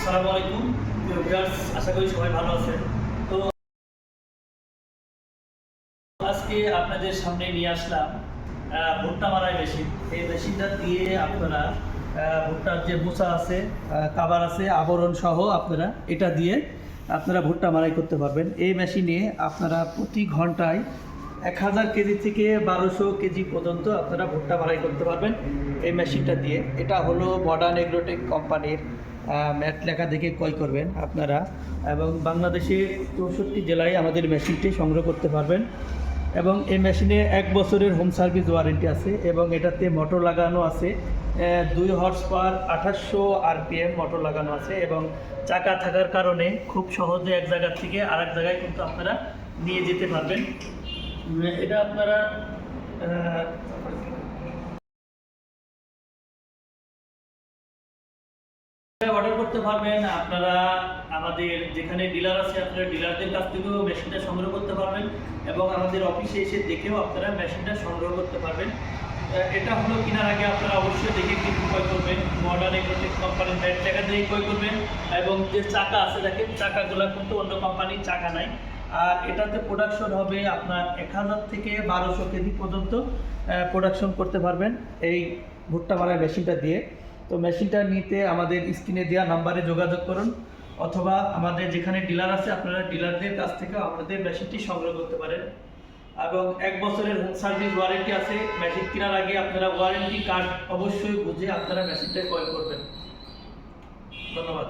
আসসালামু আলাইকুম। আশা করি সবাই ভালো আছেন। তো আজকে আপনাদের সামনে নিয়ে আসলাম ভুট্টা মারাই মেশিন। এই মেশিনটা দিয়ে আপনারা ভুট্টার যে মোচা আছে কাবার আছে, আবরণ সহ আপনারা এটা দিয়ে আপনারা ভুট্টা মারাই করতে পারবেন। এই মেশিনে আপনারা প্রতি ঘন্টায় এক হাজার কেজি থেকে বারোশো কেজি পর্যন্ত আপনারা ভুট্টা ভাড়াই করতে পারবেন এই মেশিনটা দিয়ে। এটা হলো মডার্ন এগ্রোটেক কোম্পানির ম্যাট লেখা দেখে ক্রয় করবেন আপনারা। এবং বাংলাদেশের চৌষট্টি জেলায় আমাদের মেশিনটি সংগ্রহ করতে পারবেন। এবং এই মেশিনে এক বছরের হোম সার্ভিস ওয়ারেন্টি আছে এবং এটাতে মোটর লাগানো আছে দুই হর্স পার আঠাশশো আরপিএম মোটর লাগানো আছে এবং চাকা থাকার কারণে খুব সহজে এক জায়গা থেকে আরেক জায়গায় কিন্তু আপনারা নিয়ে যেতে পারবেন। এটা আপনারা অর্ডার করতে পারবেন, আপনারা আমাদের যেখানে ডিলার আছে, আপনারা ডিলারদের কাছ থেকেও মেশিনটা সংগ্রহ করতে পারবেন এবং আমাদের অফিসে এসে দেখেও আপনারা মেশিনটা সংগ্রহ করতে পারবেন। এটা হলো কেনার আগে আপনারা অবশ্যই দেখে কিন্তু ক্রয় করবেন। মডার্ন ইলেকট্রিক কোম্পানির ব্যাট টাকা দিয়ে ক্রয় করবেন এবং যে চাকা আছে দেখেন, চাকাগুলো কিন্তু অন্য কোম্পানির চাকা নাই। আর এটাতে প্রোডাকশন হবে আপনার এক হাজার থেকে বারোশো কেজি পর্যন্ত প্রোডাকশন করতে পারবেন এই ভুট্টা মারার মেশিনটা দিয়ে। তো মেশিনটা নিতে আমাদের স্ক্রিনে দেওয়া নাম্বারে যোগাযোগ করুন, অথবা আমাদের যেখানে ডিলার আছে, আপনারা ডিলারদের কাছ থেকে আমাদের মেশিনটি সংগ্রহ করতে পারেন। এবং এক বছরের হোম সার্ভিস ওয়ারেন্টি আছে মেশিন কেনার আগে আপনারা ওয়ারেন্টি কার্ড অবশ্যই বুঝে আপনারা মেশিনটা ক্রয় করবেন। ধন্যবাদ।